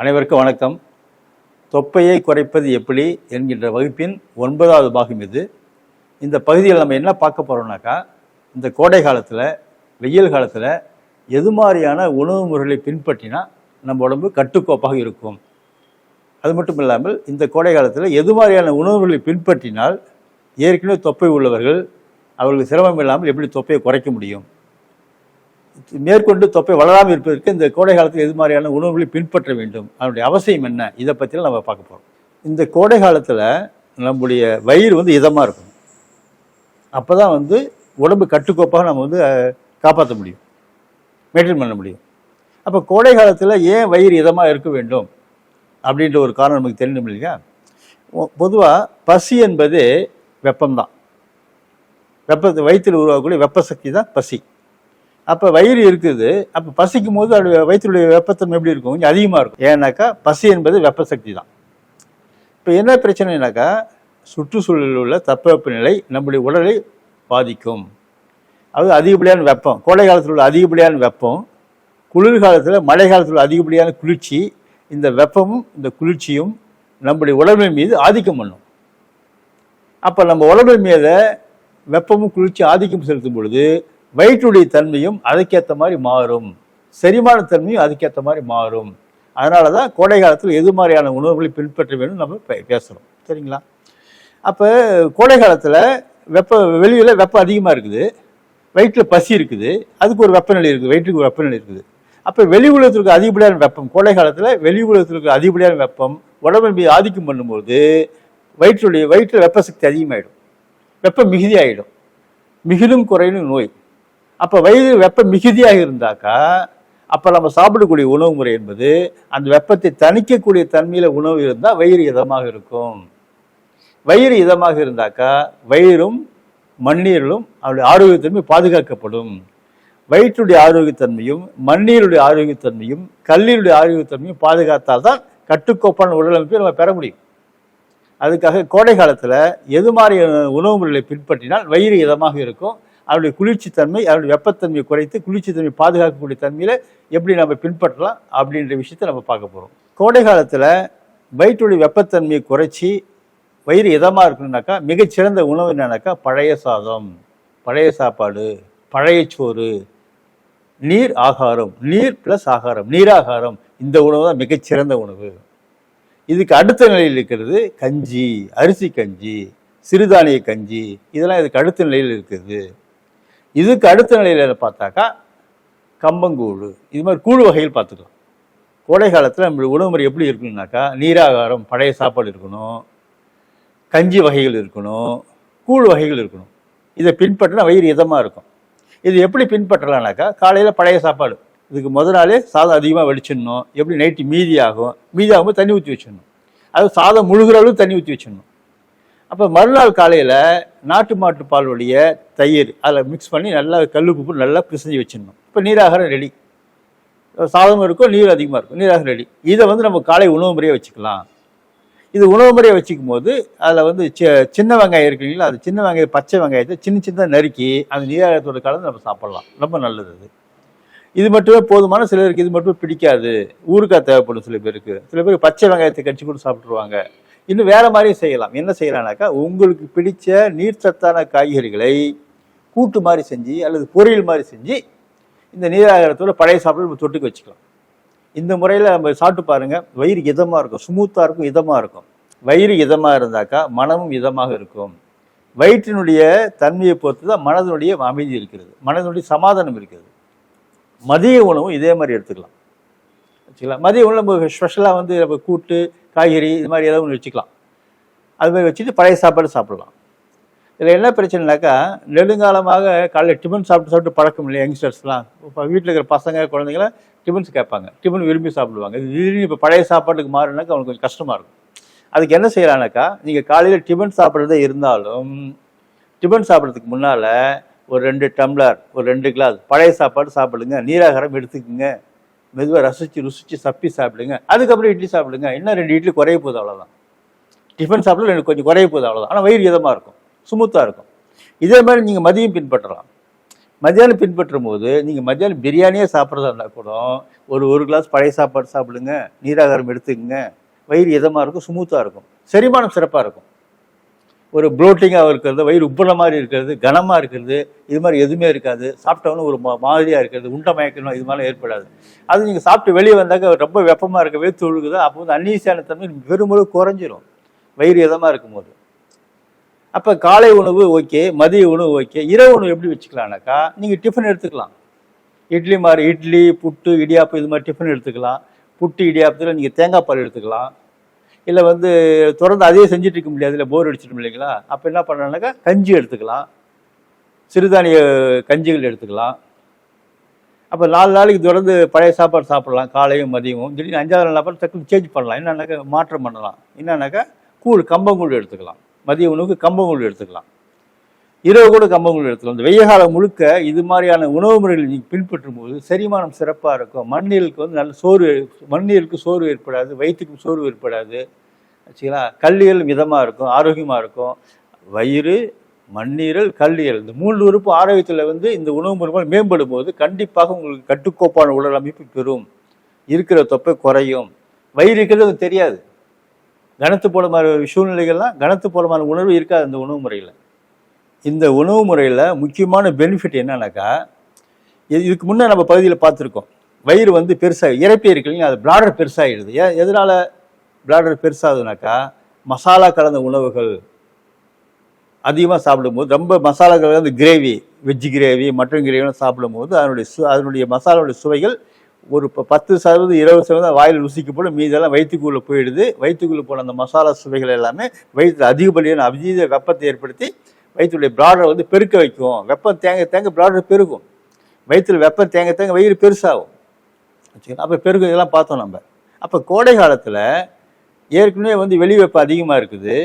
அனைவருக்கும் வணக்கம். தொப்பையை குறைப்பது எப்படி என்கின்ற வகுப்பின் ஒன்பதாவது பாகம் இது. இந்த பகுதியில் நம்ம என்ன பார்க்க போகிறோம்னாக்கா இந்த கோடை காலத்தில் வெயில் காலத்தில் எது மாதிரியான உணவு முறைகளை பின்பற்றினா நம்ம உடம்பு கட்டுக்கோப்பாக இருக்கும். அது மட்டும் இல்லாமல் இந்த கோடை காலத்தில் எது மாதிரியான உணவுகளை பின்பற்றினால் ஏற்கனவே தொப்பை உள்ளவர்கள் அவர்களுக்கு சிரமம் இல்லாமல் எப்படி தொப்பையை குறைக்க முடியும்? மேற்கொண்டு தொப்பை வளராமல் இருப்பதற்கு இந்த கோடை காலத்தில் எது மாதிரியான உணவுகளை பின்பற்ற வேண்டும்? அதனுடைய அவசியம் என்ன? இதை பற்றிலாம் நம்ம பார்க்க போகிறோம் இந்த கோடை காலத்தில் நம்முடைய வயிறு வந்து இதமாக இருக்கும் அப்போ தான் வந்து உடம்பு கட்டுக்கோப்பாக நம்ம வந்து காப்பாற்ற முடியும். மெயின்டைன் பண்ண முடியும். அப்போ கோடை காலத்தில் ஏன் வயிறு இதமாக இருக்க வேண்டும்? அப்படின்ற ஒரு காரணம் நமக்கு தெரியணும் இல்லையா? பொதுவாக பசி என்பது வெப்பம்தான். வெப்பத்தை வயிற்றில் உருவாகக்கூடிய வெப்ப சக்தி தான் பசி. அப்போ வயிறு இருக்குது. அப்போ பசிக்கும் போது அது வயிற்றுடைய வெப்பத்தன்மை எப்படி இருக்கும்? கொஞ்சம் அதிகமாக இருக்கும். ஏன்னாக்கா பசி என்பது வெப்ப சக்தி தான். இப்போ என்ன பிரச்சனைனாக்கா சுற்றுச்சூழலில் உள்ள தட்பவெப்பநிலை நம்முடைய உடலை பாதிக்கும். அது அதிகப்படியான வெப்பம். கோடை காலத்தில் உள்ள அதிகப்படியான வெப்பம் குளிர்காலத்தில் மழை காலத்தில் உள்ள அதிகப்படியான குளிர்ச்சி இந்த வெப்பமும் இந்த குளிர்ச்சியும் நம்முடைய உடம்பு மீது ஆதிக்கம் பண்ணும். அப்போ நம்ம உடம்பு மீது வெப்பமும் குளிர்ச்சி ஆதிக்கம் செலுத்தும் பொழுது வயிற்றுடைய தன்மையும் அதுக்கேற்ற மாதிரி மாறும். செரிமான தன்மையும் அதுக்கேற்ற மாதிரி மாறும். அதனால தான் கோடை காலத்தில் எது மாதிரியான உணவுகளை பின்பற்ற வேண்டும் நம்ம பேசுகிறோம் சரிங்களா? அப்போ கோடை காலத்தில் வெப்ப வெளியில் வெப்பம் அதிகமாக இருக்குது. வயிற்றில் பசி இருக்குது. அதுக்கு ஒரு வெப்பநிலை இருக்குது. வயிற்றுக்கு ஒரு வெப்பநிலை இருக்குது. அப்போ வெளி உலகத்திற்கு அதிகப்படியான வெப்பம் கோடை காலத்தில் வெளி உலகத்திற்கு அதிகப்படியான வெப்பம் உடம்பு மீது ஆதிக்கம் பண்ணும்போது வயிற்றுடைய வயிற்றில் வெப்ப சக்தி அதிகமாகிடும் வெப்பம் மிகுதியாகிடும் மிகுதும் குறையும் நோய். அப்போ வயிறு வெப்பம் மிகுதியாக இருந்தாக்கா அப்போ நம்ம சாப்பிடக்கூடிய உணவு முறை என்பது அந்த வெப்பத்தை தணிக்கக்கூடிய தன்மையில் உணவு இருந்தால் வயிறு இதமாக இருக்கும். வயிறு இதமாக இருந்தாக்கா வயிறும் மண்ணீரலும் அவருடைய ஆரோக்கியத்தன்மை பாதுகாக்கப்படும். வயிற்றுடைய ஆரோக்கியத்தன்மையும் மண்ணீருடைய ஆரோக்கியத்தன்மையும் கல்லீருடைய ஆரோக்கியத்தன்மையும் பாதுகாத்தால் தான் கட்டுக்கோப்பான உடலமைப்பை நம்ம பெற முடியும். அதுக்காக கோடை காலத்தில் எது மாதிரி உணவு முறைகளை பின்பற்றினால் வயிறு இதமாக இருக்கும் அவருடைய குளிர்ச்சித்தன்மை அவருடைய வெப்பத்தன்மையை குறைத்து குளிர்ச்சித்தன்மை பாதுகாக்கக்கூடிய தன்மையில் எப்படி நம்ம பின்பற்றலாம் அப்படின்ற விஷயத்தை நம்ம பார்க்க போகிறோம் கோடை காலத்தில் வயிற்றுடைய வெப்பத்தன்மையை குறைச்சி வயிறு இதமாக இருக்கணும்னாக்கா மிகச்சிறந்த உணவு என்னன்னாக்கா பழைய சாதம் பழைய சாப்பாடு பழைய சோறு நீர் ஆகாரம் நீர் ப்ளஸ் ஆகாரம் நீராகாரம் இந்த உணவு தான் மிகச்சிறந்த உணவு. இதுக்கு அடுத்த நிலையில் இருக்கிறது கஞ்சி அரிசி கஞ்சி சிறுதானிய கஞ்சி இதெல்லாம் இதுக்கு அடுத்த நிலையில் இருக்குது இதுக்கு அடுத்த நிலையில் பார்த்தாக்கா கம்பங்கூழ். இது மாதிரி கூழ் வகைகள் பார்த்துக்கலாம். கோடை காலத்தில் நம்மளுடைய உணவு முறை எப்படி இருக்கணும்னாக்கா நீராகாரம் பழைய சாப்பாடு இருக்கணும் கஞ்சி வகைகள் இருக்கணும் கூழ் வகைகள் இருக்கணும். இதை பின்பற்றினா வயிறு இதமாக இருக்கும். இது எப்படி பின்பற்றலாம்னாக்கா காலையில் பழைய சாப்பாடு. இதுக்கு முத நாளே சாதம் அதிகமாக வடிச்சிடணும். எப்படி நைட்டு மீதி ஆகும்? மீதி ஆகும்போது தண்ணி ஊற்றி வச்சிடணும். அது சாதம் முழுகிற அளவுக்கு தண்ணி ஊற்றி வச்சிடணும். அப்போ மறுநாள் காலையில் நாட்டு மாட்டு பாலுடைய தயிர் அதில் மிக்ஸ் பண்ணி நல்லா கல் உப்பு நல்லா பிசைஞ்சு வச்சிடணும். இப்போ நீராகாரம் ரெடி சாதம் இருக்கும் நீர் அதிகமாக இருக்கும் நீராகாரம் ரெடி இதை வந்து நம்ம காலை உணவு முறையாக வச்சுக்கலாம். இது உணவு முறையை வச்சுக்கும் போது அதில் வந்து சி- சின்ன வெங்காயம் இருக்குங்களா அது சின்ன வெங்காயம் பச்சை வெங்காயத்தை சின்ன சின்னதாக நறுக்கி அந்த நீராகத்தோட கலந்து நம்ம சாப்பிடலாம். ரொம்ப நல்லது அது. இது மட்டுமே போதுமான சிலருக்கு இது மட்டும் பிடிக்காது. ஊறுகாய் தேவைப்படும் சில பேருக்கு. சில பேருக்கு பச்சை வெங்காயத்தை கடிச்சு கூட சாப்பிட்ருவாங்க இன்னும் வேற மாதிரியும் செய்யலாம். என்ன செய்யலாம்னாக்கா உங்களுக்கு பிடிச்ச நீர்ச்சத்தான காய்கறிகளை கூட்டு மாதிரி செஞ்சு அல்லது பொரியல் மாதிரி செஞ்சு இந்த நீராகாரத்தோட பழைய சாப்பாடு நம்ம தொட்டுக்கு வச்சுக்கலாம். இந்த முறையில் நம்ம சாப்பிட்டு பாருங்க வயிறு இதமாக இருக்கும். ஸ்மூத்தாக இருக்கும் இதமாக இருக்கும். வயிறு இதமாக இருந்தாக்கா மனமும் இதமாக இருக்கும். வயிற்றினுடைய தன்மையை பொறுத்து தான் மனதினுடைய அமைதி இருக்கிறது. மனதினுடைய சமாதானம் இருக்கிறது. மதிய உணவும் இதே மாதிரி எடுத்துக்கலாம். வச்சுக்கலாம். மதிய உணவு நம்ம ஸ்பெஷலாக வந்து நம்ம கூட்டு காய்கறி இது மாதிரி ஏதாவது ஒன்று வச்சுக்கலாம். அது மாதிரி வச்சுட்டு பழைய சாப்பாடு சாப்பிடலாம். இதில் என்ன பிரச்சனைனாக்கா நெடுங்காலமாக காலையில் டிஃபன் சாப்பிட்டு சாப்பிட்டு பழக்கம் இல்லை யங்ஸ்டர்ஸ்லாம் இப்போ வீட்டில் இருக்கிற பசங்க குழந்தைங்களாம் டிஃபன்ஸ் கேட்பாங்க. டிஃபன் விரும்பி சாப்பிடுவாங்க. இது திடீர்னு இப்போ பழைய சாப்பாட்டுக்கு மாறினாக்கா அவங்களுக்கு கொஞ்சம் கஷ்டமாக இருக்கும். அதுக்கு என்ன செய்யலாம்னாக்கா நீங்கள் காலையில் டிஃபன் சாப்பிட்றதே இருந்தாலும் டிஃபன் சாப்பிட்றதுக்கு முன்னால் ஒரு ரெண்டு டம்ளர் ஒரு ரெண்டு கிளாஸ் பழைய சாப்பாடு சாப்பிடுங்க. நீராகாரம் எடுத்துக்கோங்க. மெதுவாக ரசித்து ருசித்து சப்பி சாப்பிடுங்க. அதுக்கப்புறம் இட்லி சாப்பிடுங்க. இன்னும் ரெண்டு இட்லி குறைய போகுது அவ்வளோதான் டிஃபன் சாப்பிட எனக்கு கொஞ்சம் குறைய போகுது அவ்வளோதான் ஆனால் வயிறு இதமாக இருக்கும். சுமூத்தாக இருக்கும். இதே மாதிரி நீங்கள் மதியம் பின்பற்றலாம். மத்தியானம் பின்பற்றும் போது நீங்கள் மத்தியானம் பிரியாணியே சாப்பிட்றதா இருந்தால் கூட ஒரு ஒரு கிளாஸ் பழைய சாப்பாடு சாப்பிடுங்க நீராகாரம் எடுத்துக்கங்க. வயிறு இதமாக இருக்கும் ஸ்மூத்தாக இருக்கும். செரிமானம் சிறப்பாக இருக்கும். ஒரு ப்ளோட்டிங்காக இருக்கிறது வயிறு உப்புற மாதிரி இருக்கிறது கனமாக இருக்கிறது இது மாதிரி எதுவுமே இருக்காது. சாப்பிட்டவொன்னே ஒரு மா மாதிரியாக இருக்கிறது உண்டை மயக்கணும் இது மாதிரிலாம் ஏற்படாது. அது நீங்கள் சாப்பிட்டு வெளியே வந்தாக்க ரொம்ப வெப்பமாக இருக்க வேத்து ஒழுகுது அப்போ வந்து அன்னீசியான தன்மை பெருமளவு குறைஞ்சிரும். வயிறு இதமாக இருக்கும்போது. அப்போ காலை உணவு ஓகே மதிய உணவு ஓகே இரவு உணவு எப்படி வச்சுக்கலாம்னாக்கா நீங்கள் டிஃபன் எடுத்துக்கலாம். இட்லி மாதிரி இட்லி புட்டு இடியாப்பு இது மாதிரி டிஃபன் எடுத்துக்கலாம். புட்டு இடியாப்பத்தில் நீங்கள் தேங்காய் பால் எடுத்துக்கலாம். இல்லை வந்து தொடர்ந்து அதே செஞ்சுட்டு இருக்க முடியாது. இல்லை போர் அடிச்சிடும் இல்லைங்களா? அப்போ என்ன பண்ணலாம்னாக்கா கஞ்சி எடுத்துக்கலாம். சிறுதானிய கஞ்சிகள் எடுத்துக்கலாம். அப்போ நாலு நாளைக்கு தொடர்ந்து பழைய சாப்பாடு சாப்பிடலாம். காலையும் மதியமும். திடீர்னு அஞ்சாவது நாள் அப்புறம் டக்குனு சேஞ்ச் பண்ணலாம். என்னன்னாக்கா மாற்றம் பண்ணலாம். என்னன்னாக்கா கூழ் கம்பங்கூழ் எடுத்துக்கலாம். மதிய உணவுக்கு கம்பங்கூழ் எடுத்துக்கலாம். இரவு கூட கம்பங்கள் எடுத்துக்கலாம் இந்த வெய்ய காலம் முழுக்க இது மாதிரியான உணவு முறைகளை நீங்கள் பின்பற்றும் போது செரிமானம் சிறப்பாக இருக்கும். மண்ணீருக்கு வந்து நல்ல சோறு மண்ணீருக்கு சோறு ஏற்படாது வயிற்றுக்கும் சோறு ஏற்படாது. ஆச்சுங்களா? கல்லீரல் மிதமாக இருக்கும் ஆரோக்கியமாக இருக்கும். வயிறு மண்ணீரல் கல்லீரல் இந்த மூன்று உறுப்பு ஆரோக்கியத்தில் வந்து இந்த உணவு முறைகள் மேம்படும் போது கண்டிப்பாக உங்களுக்கு கட்டுக்கோப்பான உடல் அமைப்பு பெறும். இருக்கிற தொப்பை குறையும். வயிறு இருக்கிறது தெரியாது. கனத்து போல மாதிரி சூழ்நிலைகள்லாம் கனத்து போல மாதிரி உணர்வு இருக்காது இந்த உணவு முறையில். இந்த உணவு முறையில் முக்கியமான பெனிஃபிட் என்னன்னாக்கா இது- இதுக்கு முன்னே நம்ம பகுதியில் பார்த்துருக்கோம். வயிறு வந்து பெருசாக இறப்பி இருக்கு இல்லைங்க அது பிளாடர் பெருசாகிடுது ஏன் எதனால் பிளாடர் பெருசாகுதுனாக்கா மசாலா கலந்த உணவுகள் அதிகமாக சாப்பிடும்போது ரொம்ப மசாலா கலந்த கிரேவி வெஜ் கிரேவி மட்டன் கிரேவிலாம் சாப்பிடும்போது அதனுடைய சு அதனுடைய மசாலாவுடைய சுவைகள் ஒரு ப- பத்து சதவீதம் இருபது சதவீதம் வாயில் ருசிக்கப்படும் மீதெல்லாம் வயிற்றுக்குள்ளே போயிடுது. வயிற்றுக்குள்ளே போன அந்த மசாலா சுவைகள் எல்லாமே வயிற்று அதிகப்படியான அபிஜீத வெப்பத்தை ஏற்படுத்தி வயிற்றுடைய பிளாடர் வந்து பெருக்க வைக்கும். வெப்பம் தேங்க தேங்க பிளாடர் பெருகும். வயிற்றில் வெப்பம் தேங்க தேங்க வயிறு பெருசாகும். வச்சுக்கலாம் அப்போ பெருகு இதெல்லாம் பார்த்தோம் நம்ம. அப்போ கோடை காலத்தில் ஏற்கனவே வந்து வெளி வெப்பம் அதிகமாக இருக்குது.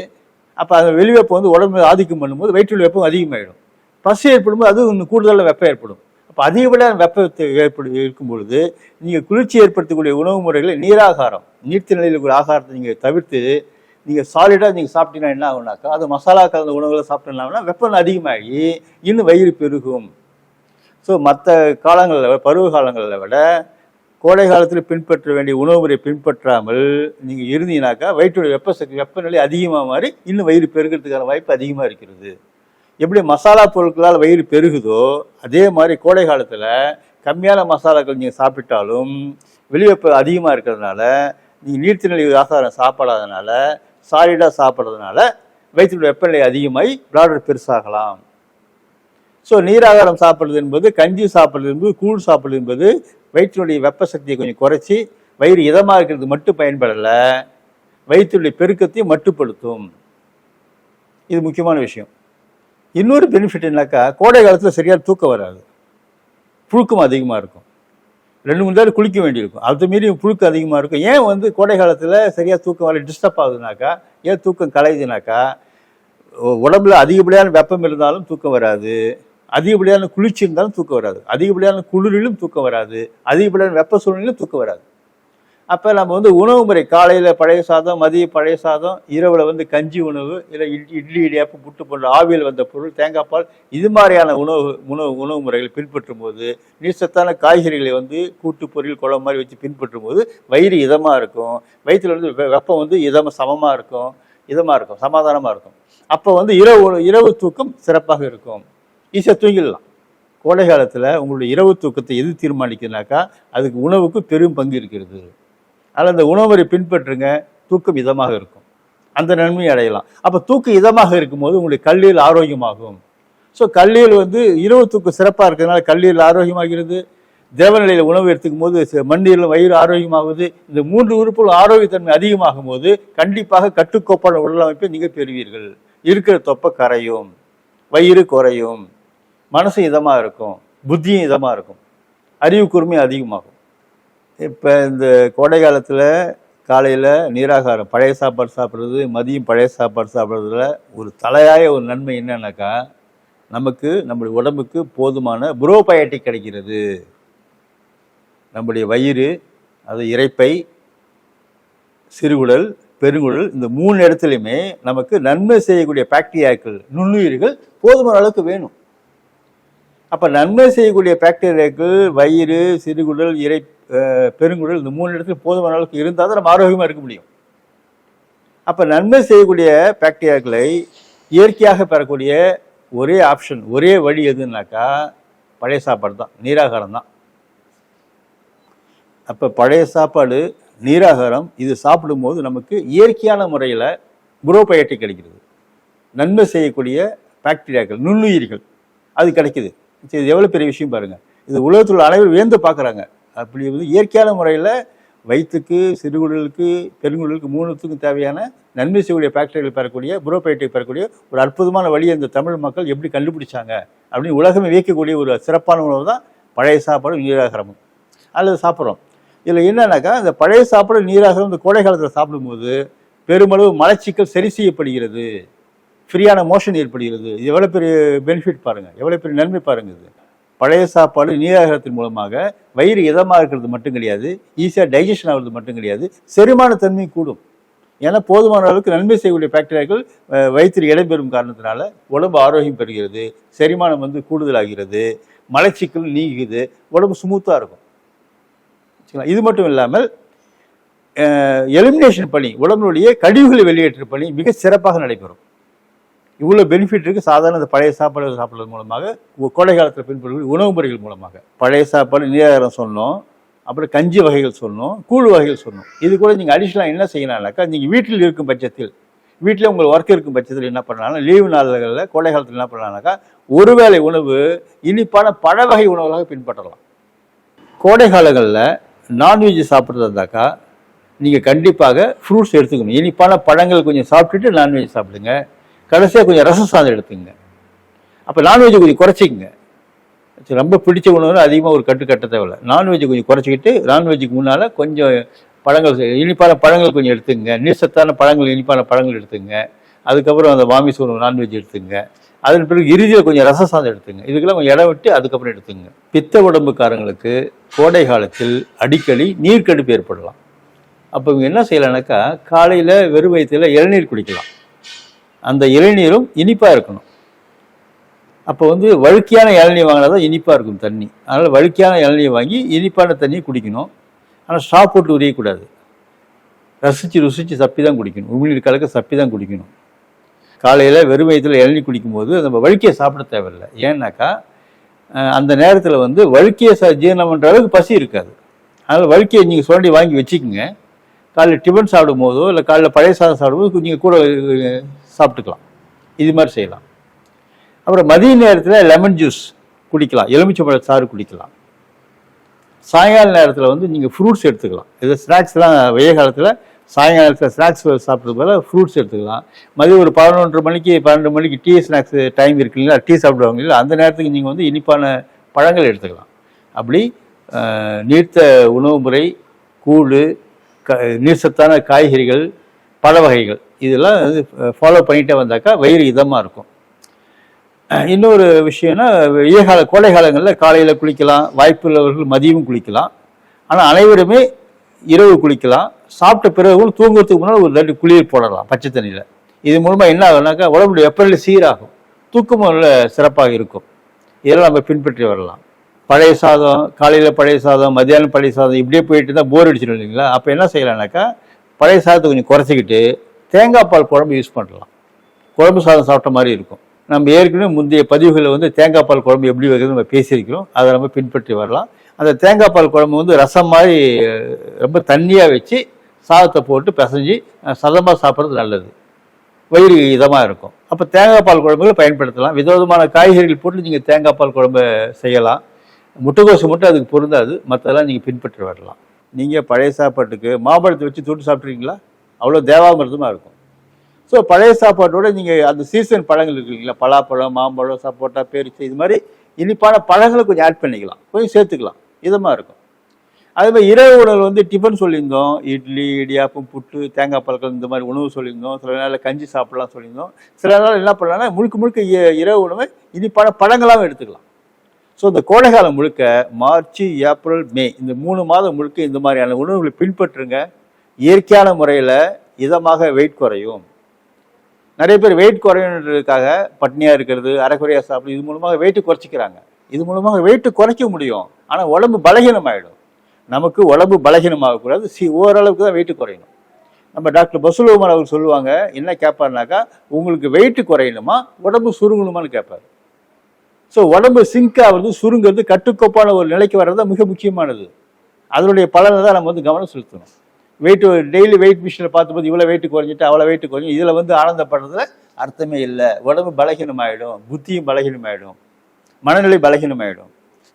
அப்போ அந்த வெளி வெப்பம் வந்து உடம்பு ஆதிக்கம் பண்ணும்போது வயிற்றில் வெப்பம் அதிகமாகிடும் பசி ஏற்படும்போது அது இன்னும் கூடுதலாக வெப்பம் ஏற்படும். அப்போ அதிகப்படியான வெப்பத்தை ஏற்படு இருக்கும் பொழுது நீங்கள் குளிர்ச்சி ஏற்படுத்தக்கூடிய உணவு முறைகளை நீராகாரம் நீர்த்த நிலையில் கூடிய ஆகாரத்தை நீங்கள் தவிர்த்து நீங்கள் சாலிடாக நீங்கள் சாப்பிட்டீங்கன்னா என்ன ஆகுனாக்கா அது மசாலா கலந்த உணவுகளை சாப்பிட்டீங்கன்னா வெப்பம் அதிகமாகி இன்னும் வயிறு பெருகும். ஸோ மற்ற காலங்களில் பருவ காலங்களில் விட கோடை காலத்தில் பின்பற்ற வேண்டிய உணவு முறையை பின்பற்றாமல் நீங்கள் இருந்தீங்கனாக்கா வயிற்றுடைய வெப்ப வெப்பநிலை அதிகமாக மாறி இன்னும் வயிறு பெருகிறதுக்கான வாய்ப்பு அதிகமாக இருக்கிறது. எப்படி மசாலா பொருட்களால் வயிறு பெருகுதோ அதே மாதிரி கோடை காலத்தில் கம்மியான மசாலாக்கள் நீங்கள் சாப்பிட்டாலும் வெளிவெப்பம் அதிகமாக இருக்கிறதுனால நீங்கள் நீர்த்திநிலை ஆசாரம் சாப்பிடாதனால சாலிடாக சாப்பிட்றதுனால வயிற்றுடைய வெப்பநிலை அதிகமாகி பிளாடர் பெருசாகலாம். ஸோ நீராகாரம் சாப்பிட்றது என்பது கஞ்சி சாப்பிட்றது என்பது கூழ் சாப்பிட்றது என்பது வயிற்றினுடைய வெப்ப சக்தியை கொஞ்சம் குறைச்சி வயிறு இதமாக இருக்கிறது மட்டும் பயன்படலை. வயிற்றுடைய பெருக்கத்தையும் மட்டுப்படுத்தும். இது முக்கியமான விஷயம். இன்னொரு பெனிஃபிட் என்னக்கா? கோடை காலத்தில் சரியாக தூக்கம் வராது. புழுக்கம் அதிகமாக இருக்கும். ரெண்டு மூணு தடவை குளிக்க வேண்டியிருக்கும். அது மீறி புழுக்கு அதிகமாக இருக்கும். ஏன் வந்து கோடை காலத்தில் சரியாக தூக்கம் வர டிஸ்டர்ப் ஆகுதுனாக்கா ஏன் தூக்கம் கலையுதுனாக்கா உடம்புல அதிகப்படியான வெப்பம் இருந்தாலும் தூக்கம் வராது. அதிகப்படியான குளிர்ச்சி இருந்தாலும் தூக்கம் வராது. அதிகப்படியான குளிரிலும் தூக்கம் வராது. அதிகப்படியான வெப்ப சூழ்நிலையிலும் தூக்கம் வராது. அப்போ நம்ம வந்து உணவு முறை காலையில் பழைய சாதம் மதிய பழைய சாதம் இரவில் வந்து கஞ்சி உணவு இல்லை இட்லி இட்லி இடியாப்பு புட்டு போன்ற ஆவியில் வந்த பொருள் தேங்காய் பால் இது மாதிரியான உணவு உணவு உணவு முறைகளை பின்பற்றும் போது நீர்ச்சத்தான காய்கறிகளை வந்து கூட்டு பொரியல் குளம் மாதிரி வச்சு பின்பற்றும் போது வயிறு இதமாக இருக்கும். வயிற்றுல வந்து வெ- வெப்பம் வந்து இதமாக சமமாக இருக்கும். இதமாக இருக்கும் சமாதானமாக இருக்கும். அப்போ வந்து இரவு உணவு- இரவு தூக்கம் சிறப்பாக இருக்கும். ஈஸியாக தூங்கிடலாம். கோடை காலத்தில் உங்களுடைய இரவு தூக்கத்தை எது தீர்மானிக்குதுனாக்கா அதுக்கு உணவுக்கு பெரும் பங்கு இருக்கிறது. அதனால் அந்த உணவுமுறை பின்பற்றுங்க தூக்கம் இதமாக இருக்கும். அந்த நன்மையை அடையலாம். அப்போ தூக்கம் இதமாக இருக்கும்போது உங்களுடைய கல்லீரல் ஆரோக்கியமாகும். ஸோ கல்லீரல் வந்து இரவு தூக்கம் சிறப்பாக இருக்கிறதுனால கல்லீரல் ஆரோக்கியமாகிறது. தேவநிலையில் உணவு எடுத்துக்கும் போது மண்ணீரில் வயிறு ஆரோக்கியமாகுது. இந்த மூன்று உறுப்புகள் ஆரோக்கியத்தன்மை அதிகமாகும் போது கண்டிப்பாக கட்டுக்கோப்பான உடல் அமைப்பை நீங்கள் பெறுவீர்கள். இருக்கிற தொப்பை கரையும் வயிறு குறையும் மனசு இதமாக இருக்கும் புத்தியும் இதமாக இருக்கும். அறிவு கூர்மை அதிகமாகும். இப்போ இந்த கோடை காலத்தில் காலையில் நீராகாரம் பழைய சாப்பாடு சாப்பிட்றது மதியம் பழைய சாப்பாடு சாப்பிட்றதுல ஒரு தலையாய ஒரு நன்மை என்னன்னாக்கா நமக்கு நம்முடைய உடம்புக்கு போதுமான புரோபயோட்டிக் கிடைக்கிறது. நம்முடைய வயிறு அது இரைப்பை சிறுகுடல் பெருங்குடல் இந்த மூணு இடத்துலையுமே நமக்கு நன்மை செய்யக்கூடிய பாக்டீரியாக்கள் நுண்ணுயிர்கள் போதுமான அளவுக்கு வேணும். அப்போ நன்மை செய்யக்கூடிய பாக்டீரியாக்கள் வயிறு சிறுகுடல் இறை பெருங்குடல் இந்த மூணு இடத்துல போதுமான அளவுக்கு இருந்தால் தான் நம்ம ஆரோக்கியமாக இருக்க முடியும். அப்போ நன்மை செய்யக்கூடிய பாக்டீரியாக்களை இயற்கையாக பெறக்கூடிய ஒரே ஆப்ஷன் ஒரே வழி எதுனாக்கா பழைய சாப்பாடு தான் நீராகாரம் தான். அப்போ பழைய சாப்பாடு நீராகாரம் இது சாப்பிடும்போது நமக்கு இயற்கையான முறையில் புரோபயோட்டிக் கிடைக்கிறது. நன்மை செய்யக்கூடிய பாக்டீரியாக்கள் நுண்ணுயிர்கள் அது கிடைக்குது. இது எவ்வளோ பெரிய விஷயம் பாருங்கள் இது உலகத்தில் உள்ள அனைவரும் வியந்து பார்க்குறாங்க. அப்படி வந்து இயற்கையான முறையில் வயிற்றுக்கு சிறுகுடலுக்கு பெருங்குடலுக்கு மூணுத்துக்கும் தேவையான நன்மை செய்யக்கூடிய ஃபேக்டரிகள் பெறக்கூடிய புரோபயட்டிக் பெறக்கூடிய ஒரு அற்புதமான வழியை இந்த தமிழ் மக்கள் எப்படி கண்டுபிடிச்சாங்க அப்படின்னு உலகமே வியக்கக்கூடிய ஒரு சிறப்பான உணவு தான் பழைய சாப்பாடு நீராகரமும். அல்லது சாப்பிட்றோம். இதில் என்னன்னாக்கா இந்த பழைய சாப்பாடு நீராகரம் இந்த கோடை காலத்தில் சாப்பிடும்போது பெருமளவு மலச்சிக்கல் சரி செய்யப்படுகிறது. ஃப்ரீயான மோஷன் ஏற்படுகிறது. இது எவ்வளோ பெரிய பெனிஃபிட் பாருங்கள் எவ்வளோ பெரிய நன்மை பாருங்கள் இது. பழைய சாப்பாடு நீராகாரத்தின் மூலமாக வயிறு இதமாக இருக்கிறது மட்டும் கிடையாது. ஈஸியாக டைஜஷன் ஆகிறது மட்டும் கிடையாது. செரிமான தன்மை கூடும். ஏன்னா போதுமான அளவுக்கு நன்மை செய்யக்கூடிய பாக்டீரியாக்கள் வயிற்று வயிற்றில் இடம்பெறும் காரணத்தினால உடம்பு ஆரோக்கியம் பெறுகிறது. செரிமானம் வந்து கூடுதலாகிறது. மலச்சிக்கல் நீங்குது. உடம்பு ஸ்மூத்தாக இருக்கும். சரிங்களா? இது மட்டும் இல்லாமல் எலிமினேஷன் பணி உடம்புடைய கழிவுகளை வெளியேற்ற பணி மிக சிறப்பாக நடைபெறும். இவ்வளோ பெனிஃபிட் இருக்குது சாதாரண இந்த பழைய சாப்பாடு சாப்பிட்றது மூலமாக கோடை காலத்தில் பின்பற்றக்கூடிய உணவு முறைகள் மூலமாக. பழைய சாப்பாடு நீராகாரம் சொன்னோம். அப்புறம் கஞ்சி வகைகள் சொன்னோம். கூழ் வகைகள் சொன்னோம். இது கூட நீங்கள் அடிஷ்னலாக என்ன செய்யலாம்னாக்கா நீங்கள் வீட்டில் இருக்கும் பட்சத்தில் வீட்டில் உங்கள் ஒர்க் இருக்கும் பட்சத்தில் என்ன பண்ணலாம் லீவு நாள்களில் கோடை காலத்தில் என்ன பண்ணலாம்னாக்கா ஒருவேளை உணவு இனிப்பான பழ வகை உணவுகளாக பின்பற்றலாம். கோடை காலங்களில் நான்வெஜ் சாப்பிட்றதா இருந்தாக்கா நீங்கள் கண்டிப்பாக ஃப்ரூட்ஸ் எடுத்துக்கணும். இனிப்பான பழங்கள் கொஞ்சம் சாப்பிட்டுட்டு நான்வெஜ் சாப்பிடுங்க. கடைசியாக கொஞ்சம் ரசம் சாதம் எடுத்துங்க. அப்போ நான்வெஜ் கொஞ்சம் குறைச்சிக்கங்க. சரி, ரொம்ப பிடிச்ச உணவு அதிகமாக ஒரு கட்டு கட்ட தேவையில்ல. நான்வெஜ் கொஞ்சம் குறைச்சிக்கிட்டு நான்வெஜ்ஜுக்கு முன்னால் கொஞ்சம் பழங்கள் இனிப்பான பழங்கள் கொஞ்சம் எடுத்துங்க. நீர்சத்தான பழங்கள் இனிப்பான பழங்கள் எடுத்துங்க. அதுக்கப்புறம் அந்த மாமிச உணவு நான்வெஜ் எடுத்துங்க. அதன் பிறகு இறுதியில் கொஞ்சம் ரச சாதம் எடுத்துங்க. இதுக்கெல்லாம் கொஞ்சம் இடம் விட்டு அதுக்கப்புறம் எடுத்துங்க. பித்த உடம்புக்காரங்களுக்கு கோடை காலத்தில் அடிக்கடி நீர்க்கடுப்பு ஏற்படலாம். அப்போ இவங்க என்ன செய்யலாம்னாக்கா காலையில் வெறும் வயிற்றில் இளநீர் குடிக்கலாம். அந்த இளநீரும் இனிப்பாக இருக்கணும். அப்போ வந்து வழுக்கியான இளநீர் வாங்கினா தான் இனிப்பாக இருக்கும் தண்ணி. அதனால் வழுக்கியான இளநீர் வாங்கி இனிப்பான தண்ணியை குடிக்கணும். ஆனால் ஸ்டாப் போட்டு உரியக்கூடாது. ரசித்து ருசித்து சப்பி தான் குடிக்கணும். உமிழ்நீர் கலக்க சப்பி தான் குடிக்கணும். காலையில் வெறும் வயிற்றில் இளநீர் குடிக்கும்போது நம்ம வழுக்கியை சாப்பிட தேவையில்லை. ஏன்னாக்கா அந்த நேரத்தில் வந்து வழுக்கியை ச ஜீரணம் பண்ணுற அளவுக்கு பசி இருக்காது. அதனால் வழுக்கியை நீங்கள் சுரண்டி வாங்கி வச்சுக்கோங்க. காலையில் டிஃபன் சாப்பிடும் போதோ இல்லை காலையில் பழைய சாதம் சாப்பிடும்போது நீங்கள் கூட சாப்பிட்டுக்கலாம். இது மாதிரி செய்யலாம். அப்புறம் மதிய நேரத்தில் லெமன் ஜூஸ் குடிக்கலாம். எலுமிச்சம்பழ சாறு குடிக்கலாம். சாயங்கால நேரத்தில் வந்து நீங்கள் ஃப்ரூட்ஸ் எடுத்துக்கலாம். இது ஸ்நாக்ஸ்லாம் வெய்ய காலத்தில் சாயங்காலத்தில் ஸ்நாக்ஸ் சாப்பிட்றது போல ஃப்ரூட்ஸ் எடுத்துக்கலாம். மதியம் ஒரு பதினொன்று மணிக்கு பன்னெண்டு மணிக்கு டீ ஸ்நாக்ஸ் டைம் இருக்கு இல்லைங்களா? டீ சாப்பிடுவாங்க இல்லை அந்த நேரத்துக்கு நீங்கள் வந்து இனிப்பான பழங்கள் எடுத்துக்கலாம். அப்படி நீர்த்த உணவு முறை கூழ் க நீர்சத்தான காய்கறிகள் பழ வகைகள். இதெல்லாம் வந்து ஃபாலோ பண்ணிகிட்டே வந்தாக்கா வயிறு இதமாக இருக்கும். இன்னொரு விஷயம்னா வெய்ய கால கோடை காலங்களில் காலையில் குளிக்கலாம் வாய்ப்பு உள்ளவர்கள் மதியமும் குளிக்கலாம். ஆனால் அனைவருமே இரவு குளிக்கலாம் சாப்பிட்ட பிறகு தூங்குறதுக்கு முன்னால் ஒரு தண்ணி குளிர் போடலாம் பச்சை தண்ணியில். இது மூலமாக என்ன ஆகும்னாக்கா உடம்புடைய வெப்பநிலை சீராகும் தூக்கமும் நல்ல சிறப்பாக இருக்கும். இதெல்லாம் நம்ம பின்பற்றி வரலாம். பழைய சாதம் காலையில் பழைய சாதம் மத்தியானம் பழைய சாதம் இப்படியே போயிட்டு தான் போர் அடிச்சிடும் இல்லைங்களா? அப்போ என்ன செய்யலாம்னாக்கா பழைய சாதத்தை கொஞ்சம் குறைச்சிக்கிட்டு தேங்காய் பால் குழம்பு யூஸ் பண்ணலாம். குழம்பு சாதம் சாப்பிட்ட மாதிரி இருக்கும். நம்ம ஏற்கனவே முந்தைய பதிவுகளில் வந்து தேங்காய் பால் குழம்பு எப்படி வைக்கிறது நம்ம பேசியிருக்கிறோம். அதை நம்ம பின்பற்றி வரலாம். அந்த தேங்காய் பால் குழம்பு வந்து ரசம் மாதிரி ரொம்ப தண்ணியாக வச்சு சாதத்தை போட்டு பிசைஞ்சு சதமாக சாப்பிட்றது நல்லது. வயிறு இதமாக இருக்கும். அப்போ தேங்காய் பால் குழம்புகளை பயன்படுத்தலாம். விதவிதமான காய்கறிகள் போட்டு நீங்கள் தேங்காய் பால் குழம்பு செய்யலாம். முட்டைகோசு மட்டும் அதுக்கு பொருந்தாது. மற்றதெல்லாம் நீங்கள் பின்பற்றி வரலாம். நீங்கள் பழைய சாப்பாட்டுக்கு மாம்பழத்தை வச்சு தொட்டு சாப்பிட்றீங்களா அவ்வளோ தேவாமிர்தமாக இருக்கும். ஸோ பழைய சாப்பாட்டோட நீங்கள் அந்த சீசன் பழங்கள் இருக்கு இல்லைங்களா? பலாப்பழம் மாம்பழம் சப்போட்டா பேரிச்சு இது மாதிரி இனிப்பான பழங்களை கொஞ்சம் ஆட் பண்ணிக்கலாம். கொஞ்சம் சேர்த்துக்கலாம். இதமாக இருக்கும். அதே மாதிரி இரவு உணவு வந்து டிஃபன் சொல்லியிருந்தோம். இட்லி இடியாப்பம் புட்டு தேங்காய் பழக்கம் இந்த மாதிரி உணவு சொல்லியிருந்தோம். சில நாளில் கஞ்சி சாப்பிடலாம் சொல்லியிருந்தோம். சில நாள் என்ன பண்ணலாம்னா முழுக்க முழுக்க இ- இரவு உணவை இனிப்பான பழங்களாகவும் எடுத்துக்கலாம். ஸோ இந்த கோடைக்காலம் முழுக்க மார்ச் ஏப்ரல் மே இந்த மூணு மாதம் முழுக்க இந்த மாதிரியான உணவுகளை பின்பற்றுங்க. இயற்கையான முறையில் இதமாக வெயிட் குறையும். நிறைய பேர் வெயிட் குறையணுன்றதுக்காக பட்னியாக இருக்கிறது அரைக்குறையாக சாப்பிடும் இது மூலமாக வெயிட்டு குறைச்சிக்கிறாங்க. இது மூலமாக வெயிட்டு குறைக்க முடியும். ஆனால் உடம்பு பலகீனமாயிடும். நமக்கு உடம்பு பலகீனமாகக்கூடாது சி ஓரளவுக்கு தான் வெயிட்டு குறையணும். நம்ம டாக்டர் பசுலகுமார் அவர் சொல்லுவாங்க என்ன கேட்பாருனாக்கா உங்களுக்கு வெயிட்டு குறையணுமா? உடம்பு சுருங்கணுமான்னு கேட்பாரு ஸோ உடம்பு சிங்க் ஆகிறது சுருங்கிறது கட்டுக்கோப்பான ஒரு நிலைக்கு வர்றது தான் மிக முக்கியமானது. அதனுடைய பலனை தான் நம்ம வந்து கவனம் செலுத்தணும். வெயிட் டெய்லி வெயிட் மிஷினில் பார்த்தும்போது இவ்வளோ வெயிட் குறைஞ்சிட்டு அவ்வளோ வெயிட் குறைஞ்சி இதில் வந்து ஆனந்தப்படுறதுல அர்த்தமே இல்லை. உடம்பு பலகீனமாயிடும் புத்தியும் பலகீனமாயிடும் மனநிலை பலகீனமாயிடும்.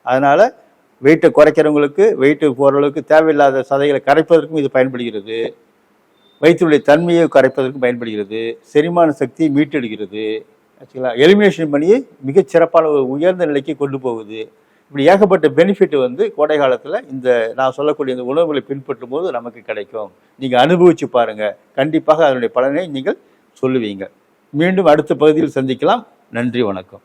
அதனால் வெயிட்டை குறைக்கிறவங்களுக்கு வெயிட்டு போகிறவங்களுக்கு தேவையில்லாத சதைகளை கரைப்பதற்கும் இது பயன்படுகிறது. வயிற்றுடைய தன்மையை கரைப்பதற்கும் பயன்படுகிறது. செரிமான சக்தியை மீட்டெடுக்கிறது. ஆக்சுவலாக எலிமினேஷன் பண்ணி மிகச் சிறப்பான ஒரு உயர்ந்த நிலைக்கு கொண்டு போகுது. இப்படி ஏகப்பட்ட பெனிஃபிட் வந்து கோடை காலத்தில் இந்த நான் சொல்லக்கூடிய இந்த உணவுகளை பின்பற்றும் போது நமக்கு கிடைக்கும். நீங்கள் அனுபவிச்சு பாருங்கள் கண்டிப்பாக அதனுடைய பலனை நீங்கள் சொல்லுவீங்க. மீண்டும் அடுத்த பகுதியில் சந்திக்கலாம். நன்றி வணக்கம்.